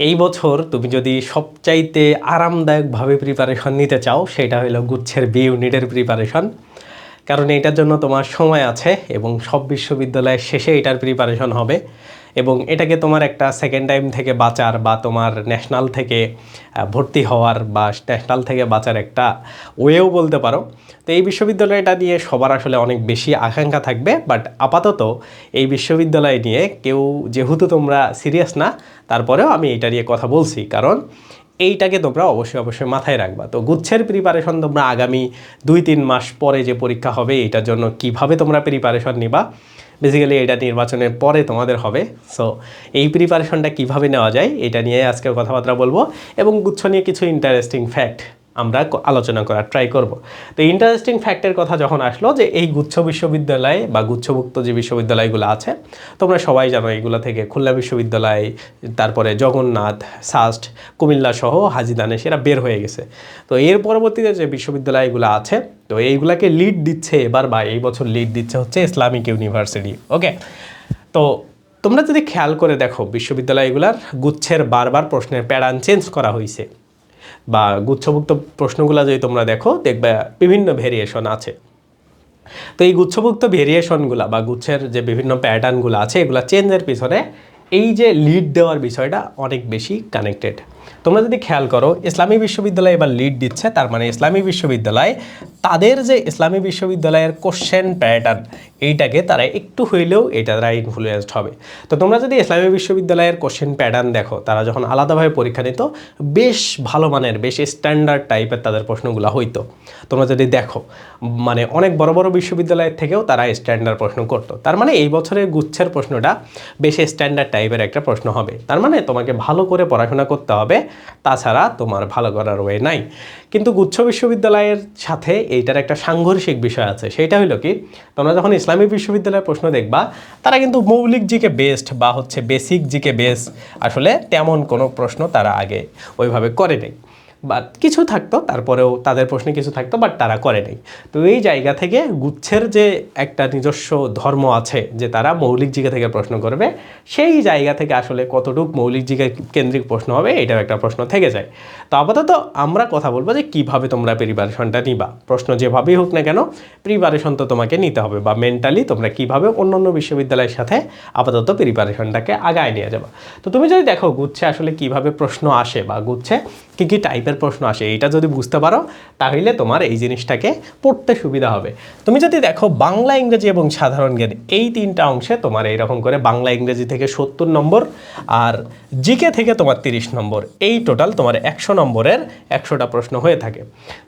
এই বছর তুমি যদি সবচাইতে আরামদায়কভাবে প্রিপারেশন নিতে চাও, সেটা হলো গুচ্ছের বি ইউনিটের প্রিপারেশন কারণ এটার জন্য তোমার সময় আছে এবং সব বিশ্ববিদ্যালয়ের শেষে এটার প্রিপারেশন হবে। এবং এটাকে তোমার একটা সেকেন্ড টাইম থেকে বাঁচার বা তোমার ন্যাশনাল থেকে ভর্তি হওয়ার বা ন্যাশনাল থেকে বাঁচার একটা ওয়েও বলতে পারো। তো এই বিশ্ববিদ্যালয়টা নিয়ে সবার আসলে অনেক বেশি আকাঙ্ক্ষা থাকবে বাট আপাতত এই বিশ্ববিদ্যালয় নিয়ে কেউ যেহেতু তোমরা সিরিয়াস না, তারপরেও আমি এটা নিয়ে কথা বলছি। কারণ এইটাকে তোমরা অবশ্যই অবশ্যই মাথায় রাখবা। তো গুচ্ছের প্রিপারেশন তোমরা আগামী দুই তিন মাস পরে যে পরীক্ষা হবে, এটার জন্য কীভাবে তোমরা প্রিপারেশন নিবা বেসিক্যালি এটা নির্বাচনের পরে তোমাদের হবে। সো এই প্রিপারেশনটা কীভাবে নেওয়া যায়, এটা নিয়ে আজকে কথাবার্তা বলব। এবং গুচ্ছ নিয়ে কিছু ইন্টারেস্টিং ফ্যাক্ট আমরা আলোচনা করার ট্রাই করব। তো ইন্টারেস্টিং ফ্যাক্টের কথা যখন আসলো যে এই গুচ্ছ বিশ্ববিদ্যালয় বা গুচ্ছভুক্ত যে বিশ্ববিদ্যালয়গুলো আছে, তোমরা সবাই জানো এইগুলো থেকে খুলনা বিশ্ববিদ্যালয়, তারপরে জগন্নাথ, সাস্ট, কুমিল্লা সহ হাজিদানেশ এরা বের হয়ে গেছে। তো এর পরবর্তীতে যে বিশ্ববিদ্যালয়গুলো আছে, তো এইগুলাকে লিড দিচ্ছে এবার বা এই বছর লিড দিচ্ছে হচ্ছে ইসলামিক ইউনিভার্সিটি, ওকে? তো তোমরা যদি খেয়াল করে দেখো, বিশ্ববিদ্যালয়গুলোর গুচ্ছের বারবার প্রশ্নের প্যাটার্ন চেঞ্জ করা হয়েছে বা গুচ্ছভুক্ত প্রশ্নগুলো যদি তোমরা দেখো, দেখবে বিভিন্ন ভেরিয়েশন আছে। তো এই গুচ্ছভুক্ত ভেরিয়েশনগুলো বা গুচ্ছের যে বিভিন্ন প্যাটার্নগুলো আছে, এগুলো চেঞ্জের পিছনে এই যে লিড দেওয়ার বিষয়টা অনেক বেশি কানেক্টেড তোমরা যদি খেয়াল করো, ইসলামী বিশ্ববিদ্যালয় এবার লিড দিচ্ছে, তার মানে ইসলামী বিশ্ববিদ্যালয় তাদের যে ইসলামী বিশ্ববিদ্যালয়ের কোশ্চেন প্যাটার্ন এইটাকে তারা একটু হইলেও এটা তারা ইনফ্লুয়েসড হবে। তো তোমরা যদি ইসলামী বিশ্ববিদ্যালয়ের কোশ্চেন প্যাটার্ন দেখো, তারা যখন আলাদাভাবে পরীক্ষা নিত, বেশ ভালো মানের, বেশ স্ট্যান্ডার্ড টাইপের তাদের প্রশ্নগুলো হইতো। তোমরা যদি দেখো মানে অনেক বড় বড় বিশ্ববিদ্যালয়ের থেকেও তারা স্ট্যান্ডার্ড প্রশ্ন করতো। তার মানে এই বছরের গুচ্ছের প্রশ্নটা বেশ স্ট্যান্ডার্ড টাইপের একটা প্রশ্ন হবে। তার মানে তোমাকে ভালো করে পড়াশোনা করতে হবে তাছাড়া তোমার ভালো করার ওয়ে নাই। কিন্তু গুচ্ছ বিশ্ববিদ্যালয়ের সাথে এইটার একটা সাংঘর্ষিক বিষয় আছে। সেটা হলো কি, তোমরা যখন ইসলামী বিশ্ববিদ্যালয়ের প্রশ্ন দেখবা, তারা কিন্তু মৌলিক জিকে বেস্ট বা হচ্ছে বেসিক জিকে বেস্ট আসলে তেমন কোনো প্রশ্ন তারা আগে ওইভাবে করে নেই। বাট কিছু থাকতো, তারপরেও তাদের প্রশ্নে কিছু থাকতো বাট তারা করে নেই। তো এই জায়গা থেকে গুচ্ছের যে একটা নিজস্ব ধর্ম আছে, যে তারা মৌলিক জিকে থেকে প্রশ্ন করবে, সেই জায়গা থেকে আসলে কতটুকু মৌলিক জিকে কেন্দ্রিক প্রশ্ন হবে, এটাও একটা প্রশ্ন থেকে যায়। তো আপাতত আমরা কথা বলব যে কীভাবে তোমরা প্রিপারেশনটা নিবা। প্রশ্ন যেভাবেই হোক না কেন প্রিপারেশন তো তোমাকে নিতে হবে, বা মেন্টালি তোমরা কীভাবে অন্যান্য বিশ্ববিদ্যালয়ের সাথে আপাতত প্রিপারেশনটাকে আগায় নিয়ে যাবা। তো তুমি যদি দেখো গুচ্ছে আসলে কীভাবে প্রশ্ন আসে, বা গুচ্ছে কী কী টাইপের প্রশ্ন আসে এটা যদি বুঝতে পারো, তাহলে তোমার এই জিনিসটাকে পড়তে সুবিধা হবে। তুমি যদি দেখো বাংলা, ইংরেজি এবং সাধারণ জ্ঞান, এই তিনটা অংশে তোমার এইরকম করে বাংলা, ইংরেজি থেকে সত্তর নম্বর আর জিকে থেকে তোমার তিরিশ নম্বর, এই টোটাল তোমার একশো নম্বরের একশোটা প্রশ্ন হয়ে থাকে।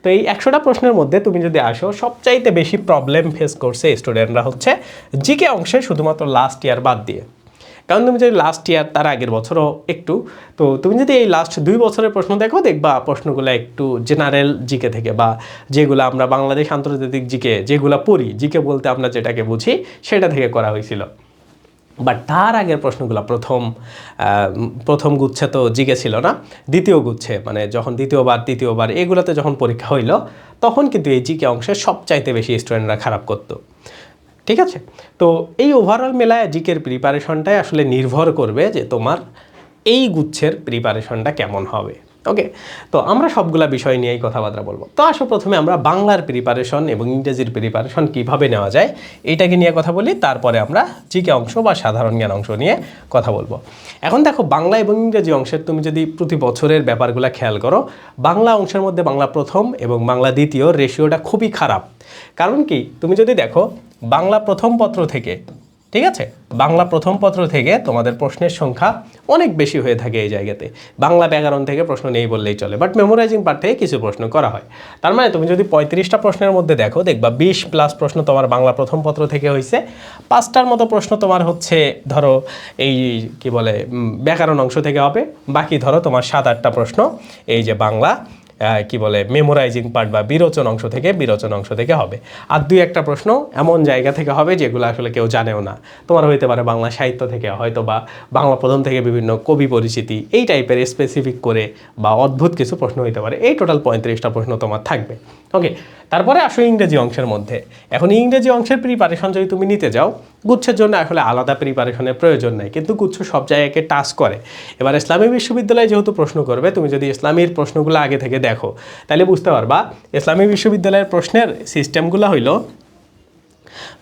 তো এই একশোটা প্রশ্নের মধ্যে তুমি যদি আসো, সবচাইতে বেশি প্রবলেম ফেস করছে স্টুডেন্টরা হচ্ছে জিকে অংশে শুধুমাত্র লাস্ট ইয়ার বাদ দিয়ে। কারণ তুমি যদি লাস্ট ইয়ার তার আগের বছরও একটু, তো তুমি যদি এই লাস্ট দুই বছরের প্রশ্ন দেখো, দেখবা প্রশ্নগুলো একটু জেনারেল জিকে থেকে বা যেগুলো আমরা বাংলাদেশ আন্তর্জাতিক জিকে, যেগুলো পড়ি, জিকে বলতে আমরা যেটাকে বুঝি, সেটা থেকে করা হয়েছিল। বাট তার আগের প্রশ্নগুলো প্রথম প্রথম গুচ্ছে তো জিকে ছিল না, দ্বিতীয় গুচ্ছে মানে যখন দ্বিতীয়বার, তৃতীয়বার, এগুলোতে যখন পরীক্ষা হইল, তখন কিন্তু এই জিকে অংশে সবচাইতে বেশি স্টুডেন্টরা খারাপ করতো। ঠিক আছে? তো এই ওভারঅল মেলায় জিকের প্রিপারেশনটাই আসলে নির্ভর করবে যে তোমার এই গুচ্ছের প্রিপারেশনটা কেমন হবে। ওকে তো আমরা সবগুলা বিষয় নিয়েই কথাবার্তা বলব। তো আসো প্রথমে আমরা বাংলার প্রিপারেশন এবং ইংরেজির প্রিপারেশন কীভাবে নেওয়া যায় এইটাকে নিয়ে কথা বলি, তারপরে আমরা জিকে অংশ বা সাধারণ জ্ঞান অংশ নিয়ে কথা বলব। এখন দেখো, বাংলা এবং ইংরেজি অংশের তুমি যদি প্রতি বছরের ব্যাপারগুলো খেয়াল করো, বাংলা অংশের মধ্যে বাংলা প্রথম এবং বাংলা দ্বিতীয় রেশিওটা খুবই খারাপ। কারণ কি, তুমি যদি দেখো, বাংলা প্রথম পত্র থেকে ঠিক আছে? বাংলা প্রথম পত্র থেকে তোমাদের প্রশ্নের সংখ্যা অনেক বেশি হয়ে থাকে এই জায়গাতে। বাংলা ব্যাকরণ থেকে প্রশ্ন নেই বললেই চলে বাট মেমোরাইজিং পার্ট থেকে কিছু প্রশ্ন করা হয়। তার মানে তুমি যদি পঁয়ত্রিশটা প্রশ্নের মধ্যে দেখো, দেখবা বিশ প্লাস প্রশ্ন তোমার বাংলা প্রথম পত্র থেকে হয়েছে পাঁচটার মতো প্রশ্ন তোমার হচ্ছে, ধরো এই কি বলে ব্যাকরণ অংশ থেকে হবে। বাকি ধরো তোমার সাত আটটা প্রশ্ন, এই যে বাংলা কি বলে মেমোরাইজিং পার্ট বা বিরোচন অংশ থেকে বিরোচন অংশ থেকে হবে। আর দুই একটা প্রশ্ন এমন জায়গা থেকে হবে যেগুলো আসলে কেউ জানেও না। তোমার হইতে পারে বাংলা সাহিত্য থেকে, হয়তো বা বাংলা প্রথম থেকে বিভিন্ন কবি পরিচিতি, এই টাইপের স্পেসিফিক করে বা অদ্ভুত কিছু প্রশ্ন হইতে পারে। এই টোটাল পঁয়ত্রিশটা প্রশ্ন তোমার থাকবে। ওকে তারপরে আসো ইংরেজি অংশের মধ্যে। এখন ইংরেজি অংশের প্রিপারেশন যদি তুমি নিতে যাও গুচ্ছের জন্য আসলে আলাদা প্রিপারেশনের প্রয়োজন নেই। কিন্তু গুচ্ছ সব জায়গাকে টাচ করে। এবার ইসলামী বিশ্ববিদ্যালয়ে যেহেতু প্রশ্ন করবে, তুমি যদি ইসলামীর প্রশ্নগুলো আগে থেকে দেখো, তাহলে বুঝতে পারবা ইসলামী বিশ্ববিদ্যালয়ের প্রশ্নের সিস্টেমগুলো হইল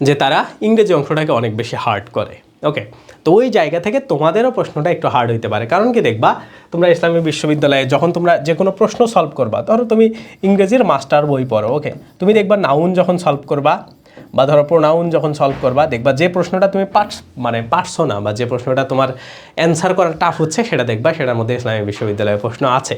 যে তারা ইংরেজি অংশটাকে অনেক বেশি হার্ড করে। ওকে তো ওই জায়গা থেকে তোমাদেরও প্রশ্নটা একটু হার্ড হইতে পারে। কারণ কি দেখবা, তোমরা ইসলামী বিশ্ববিদ্যালয়ে যখন তোমরা যে কোনো প্রশ্ন সলভ করবা, ধরো তুমি ইংরেজির মাস্টার বই পড়ো ওকে তুমি দেখবা নাউন যখন সলভ করবা বা ধরো প্রোনাউন যখন সলভ করবা, দেখবা যে প্রশ্নটা তুমি পাঠ মানে পারছ না, বা যে প্রশ্নটা তোমার অ্যান্সার করা টাফ হচ্ছে, সেটা দেখবা, সেটার মধ্যে ইসলামী বিশ্ববিদ্যালয়ে প্রশ্ন আছে।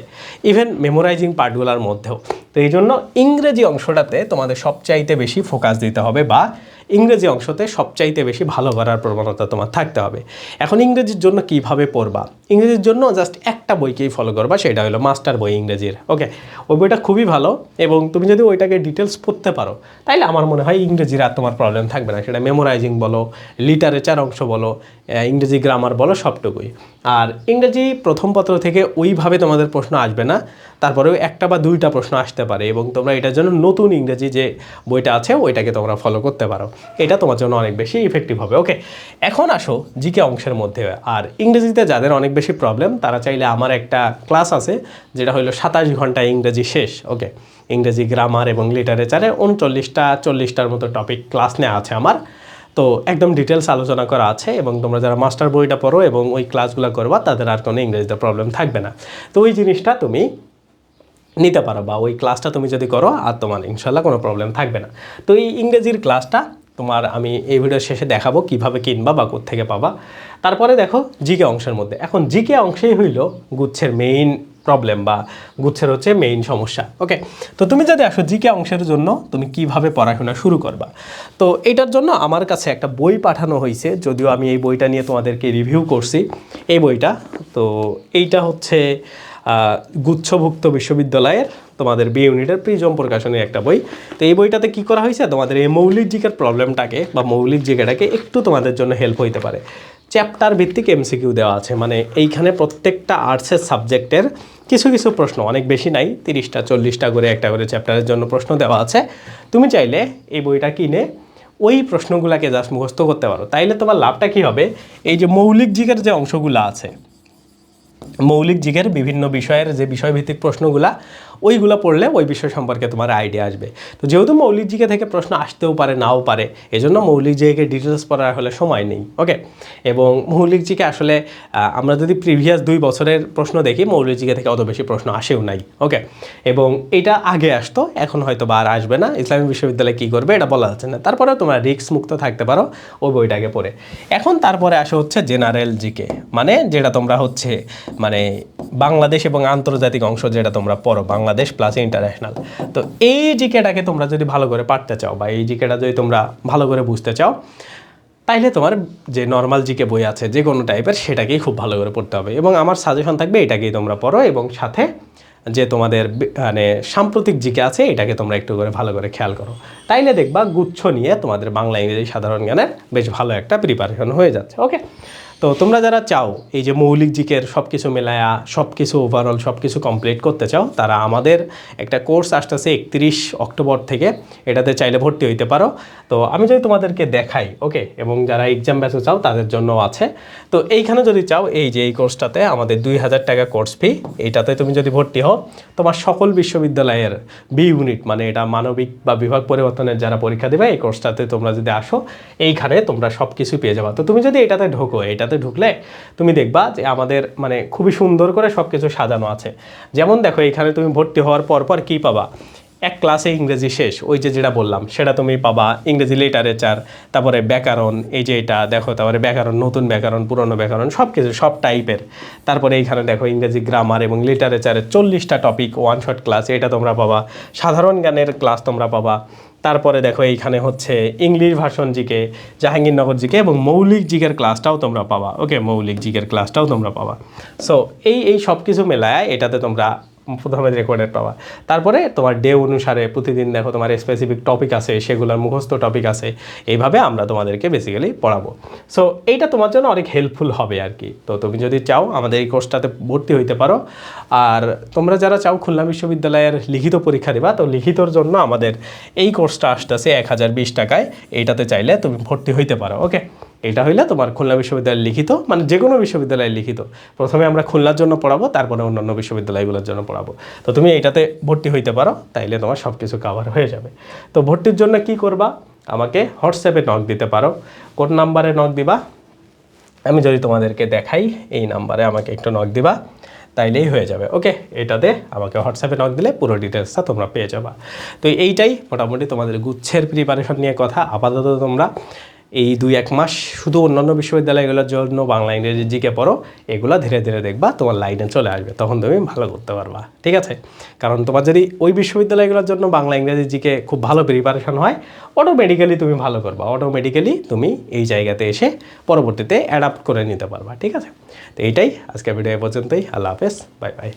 ইভেন মেমোরাইজিং পার্টগুলোর মধ্যেও। তো এই জন্য ইংরেজি অংশটাতে তোমাদের সবচাইতে বেশি ফোকাস দিতে হবে বা ইংরেজি অংশতে সবচাইতে বেশি ভালো করার প্রবণতা তোমার থাকতে হবে। এখন ইংরেজির জন্য কীভাবে পড়বা? ইংরেজির জন্য জাস্ট একটা বইকেই ফলো করবা, সেটা হলো মাস্টার বই ইংরেজির ওকে ওই বইটা খুবই ভালো এবং তুমি যদি ওইটাকে ডিটেলস পড়তে পারো, তাইলে আমার মনে হয় ইংরেজির আর তোমার প্রবলেম থাকবে না। সেটা মেমোরাইজিং বলো লিটারেচার অংশ বলো ইংরেজি গ্রামার বলো, সবটুকুই। আর ইংরেজি প্রথম পত্র থেকে ওইভাবে তোমাদের প্রশ্ন আসবে না, তারপরেও একটা বা দুইটা প্রশ্ন আসতে পারে এবং তোমরা এটার জন্য নতুন ইংরেজি যে বইটা আছে, ওইটাকে তোমরা ফলো করতে পারো। এটা তোমার জন্য অনেক বেশি ইফেক্টিভ হবে। ওকে এখন আসো জিকে অংশের মধ্যে। আর ইংরেজিতে যাদের অনেক বেশি প্রবলেম তারা চাইলে আমার একটা ক্লাস আছে, যেটা হলো সাতাশ ঘণ্টা ইংরেজি শেষ। ওকে ইংরেজি গ্রামার এবং লিটারেচারে উনচল্লিশটা, চল্লিশটার মতো টপিক ক্লাস নেওয়া আছে আমার। তো একদম ডিটেলস আলোচনা করা আছে এবং তোমরা যারা মাস্টার বইটা পড়ো এবং ওই ক্লাসগুলো করবা, তাদের আর কোনো ইংরেজিতে প্রবলেম থাকবে না। তো ওই জিনিসটা তুমি নিতে পারো বা ওই ক্লাসটা তুমি যদি করো, আর তোমার ইনশাল্লাহ কোনো প্রবলেম থাকবে না। তো এই ইংরেজির ক্লাসটা তোমার আমি এই ভিডিওর শেষে দেখাবো কীভাবে কিনবা বা থেকে পাবা। তারপরে দেখো জিকে অংশের মধ্যে। এখন জিকে অংশেই হইল গুচ্ছের মেইন প্রবলেম বা গুচ্ছের হচ্ছে মেইন সমস্যা ওকে তো তুমি যদি আসো জিকে অংশের জন্য, তুমি কীভাবে পড়াশোনা শুরু করবা? তো এটার জন্য আমার কাছে একটা বই পাঠানো হয়েছে যদিও আমি এই বইটা নিয়ে তোমাদেরকে রিভিউ করছি। এই বইটা, তো এইটা হচ্ছে গুচ্ছভুক্ত বিশ্ববিদ্যালয়ের তোমাদের বি ইউনিটের প্রিজম প্রকাশনের একটা বই। তো এই বইটাতে কি করা হয়েছে? তোমাদের এই মৌলিক জিকের প্রবলেমটাকে বা মৌলিক জিকেটাকে একটু তোমাদের জন্য হেল্প হইতে পারে। চ্যাপ্টার ভিত্তিক এমসিকিউ দেওয়া আছে। মানে এইখানে প্রত্যেকটা আর্টসের সাবজেক্টের কিছু কিছু প্রশ্ন, অনেক বেশি নাই, তিরিশটা, চল্লিশটা করে একটা করে চ্যাপ্টারের জন্য প্রশ্ন দেওয়া আছে। তুমি চাইলে এই বইটা কিনে ওই প্রশ্নগুলোকে জাস্ট মুখস্থ করতে পারো। তাইলে তোমার লাভটা কি হবে? এই যে মৌলিক জিকের যে অংশগুলো আছে, মৌলিক জিগের বিভিন্ন বিষয়ের যে বিষয়ভিত্তিক প্রশ্নগুলা ওইগুলো পড়লে ওই বিষয় সম্পর্কে তোমার আইডিয়া আসবে। তো যেহেতু মৌলিক জিকে থেকে প্রশ্ন আসতেও পারে, নাও পারে, এজন্য মৌলিক জিকে ডিটেলস পড়ার হলে সময় নেই ওকে এবং মৌলিক জিকে আসলে আমরা যদি প্রিভিয়াস দুই বছরের প্রশ্ন দেখি, মৌলিক জিকে থেকে অত বেশি প্রশ্ন আসেও নাই ওকে এবং এটা আগে আসতো, এখন হয়তো বা আর আসবে না। ইসলামী বিশ্ববিদ্যালয় কী করবে এটা বলা যাচ্ছে না। তারপরে তোমরা রিস্ক মুক্ত থাকতে পারো, ওই বইটাকে পড়ে। এখন তারপরে আসে হচ্ছে জেনারেল জিকে মানে যেটা তোমরা হচ্ছে মানে বাংলাদেশ এবং আন্তর্জাতিক অংশ যেটা তোমরা পড়ো, বাংলাদেশ প্লাস ইন্টারন্যাশনাল তো এই জিকেটাকে তোমরা যদি ভালো করে পারতে চাও বা এই জিকেটা যদি তোমরা ভালো করে বুঝতে চাও, তাইলে তোমার যে নর্মাল জিকে বই আছে যে কোনো টাইপের সেটাকেই খুব ভালো করে পড়তে হবে। এবং আমার সাজেশন থাকবে এটাকেই তোমরা পড়ো এবং সাথে যে তোমাদের মানে সাম্প্রতিক জিকে আছে এটাকে তোমরা একটু করে ভালো করে খেয়াল করো। তাইলে দেখবা গুচ্ছ নিয়ে তোমাদের বাংলা, ইংরেজি, সাধারণ জ্ঞানের বেশ ভালো একটা প্রিপারেশন হয়ে যাচ্ছে ওকে তো তোমরা যারা চাও এই যে মৌলিক জিকের সব কিছু মেলায়া সব কিছু ওভারঅল সব কিছু কমপ্লিট করতে চাও, তারা আমাদের একটা কোর্স আসতেছে একত্রিশ অক্টোবর থেকে। এটাতে চাইলে ভর্তি হইতে পারো। তো আমি যদি তোমাদেরকে দেখাই ওকে এবং যারা এক্সাম ব্যাচে চাও, তাদের জন্য আছে। তো এইখানে যদি চাও, এই যে এই কোর্সটাতে আমাদের দুই হাজার টাকা কোর্স ফি এইটাতে তুমি যদি ভর্তি হও, তোমার সকল বিশ্ববিদ্যালয়ের বি ইউনিট মানে এটা মানবিক বা বিভাগ পরিবর্তনের যারা পরীক্ষা দেবে, এই কোর্সটাতে তোমরা যদি আসো, এইখানে তোমরা সব কিছু পেয়ে যাবা। তো তুমি যদি এটাতে ঢোকো, এটাতে ঢুকলে তুমি দেখবা যে আমাদের মানে খুবই সুন্দর করে সব কিছু সাজানো আছে। যেমন দেখো, এখানে তুমি ভর্তি হওয়ার পর পর কী পাবা? এক ক্লাসে ইংরেজি শেষ, ওই যে যেটা বললাম, সেটা তুমি পাবা ইংরেজি লিটারেচার তারপরে ব্যাকরণ, এই যে এটা, দেখো, তারপরে ব্যাকরণ, নতুন ব্যাকরণ, পুরনো ব্যাকরণ সব কিছু সব টাইপের তারপরে এইখানে দেখো, ইংরেজি গ্রামার এবং লিটারেচারের চল্লিশটা টপিক ওয়ান শট ক্লাস এটা তোমরা পাবা। সাধারণ জ্ঞানের ক্লাস তোমরা পাবা। তারপরে দেখো এইখানে হচ্ছে ইংলিশ ভাষণ জিকে, জাহাঙ্গীরনগর জিকে এবং মৌলিক জিকের ক্লাসটাও তোমরা পাবা। ওকে মৌলিক জিকের ক্লাসটাও তোমরা পাবা। সো এই এই সব কিছু মেলায় এটাতে তোমরা প্রথমে রেকর্ডেড পাওয়া তারপরে তোমার ডে অনুসারে প্রতিদিন দেখো তোমার স্পেসিফিক টপিক আছে, সেগুলোর মুখস্থ টপিক আছে, এইভাবে আমরা তোমাদেরকে বেসিক্যালি পড়াবো। সো এইটা তোমার জন্য অনেক হেল্পফুল হবে আর কি। তো তুমি যদি চাও আমাদের এই কোর্সটাতে ভর্তি হইতে পারো। আর তোমরা যারা চাও খুলনা বিশ্ববিদ্যালয়ের লিখিত পরীক্ষা দিবা, তো লিখিতর জন্য আমাদের এই কোর্সটা আসতেছে এক হাজার বিশ টাকায়। এইটাতে চাইলে তুমি ভর্তি হইতে পারো ওকে এটা হইলে তোমার খুলনা বিশ্ববিদ্যালয়ের লিখিত মানে যে কোনো বিশ্ববিদ্যালয়ের লিখিত। প্রথমে আমরা খুলনার জন্য পড়াবো, তারপরে অন্যান্য বিশ্ববিদ্যালয়গুলোর জন্য পড়াবো। তো তুমি এটাতে ভর্তি হইতে পারো, তাইলে তোমার সব কিছু কাভার হয়ে যাবে। তো ভর্তির জন্য কি করবা? আমাকে হোয়াটসঅ্যাপে নক দিতে পারো। কোন নাম্বারে নক দিবা? আমি যদি তোমাদেরকে দেখাই, এই নাম্বারে আমাকে একটু নক দিবা, তাইলেই হয়ে যাবে। ওকে এটাতে আমাকে হোয়াটসঅ্যাপে নক দিলে পুরো ডিটেলসটা তোমরা পেয়ে যাবা। তো এইটাই মোটামুটি তোমাদের গুচ্ছের প্রিপারেশন নিয়ে কথা। আপাতত তোমরা এই দুই এক মাস শুধু অন্যান্য বিশ্ববিদ্যালয়গুলোর জন্য বাংলা, ইংরেজি, জিকে পড়ো, এগুলো ধীরে ধীরে দেখবা তোমার লাইনে চলে আসবে, তখন তুমি ভালো করতে পারবা, ঠিক আছে? কারণ তোমার যদি ওই বিশ্ববিদ্যালয়গুলোর জন্য বাংলা, ইংরেজি, জিকে খুব ভালো প্রিপারেশন হয় অটোমেটিক্যালি তুমি ভালো করবা অটোমেটিক্যালি তুমি এই জায়গাতে এসে পরবর্তীতে অ্যাডাপ্ট করে নিতে পারবা, ঠিক আছে? তো এইটাই আজকে ভিডিও পর্যন্তই, আল্লাহ হাফেজ বাই বাই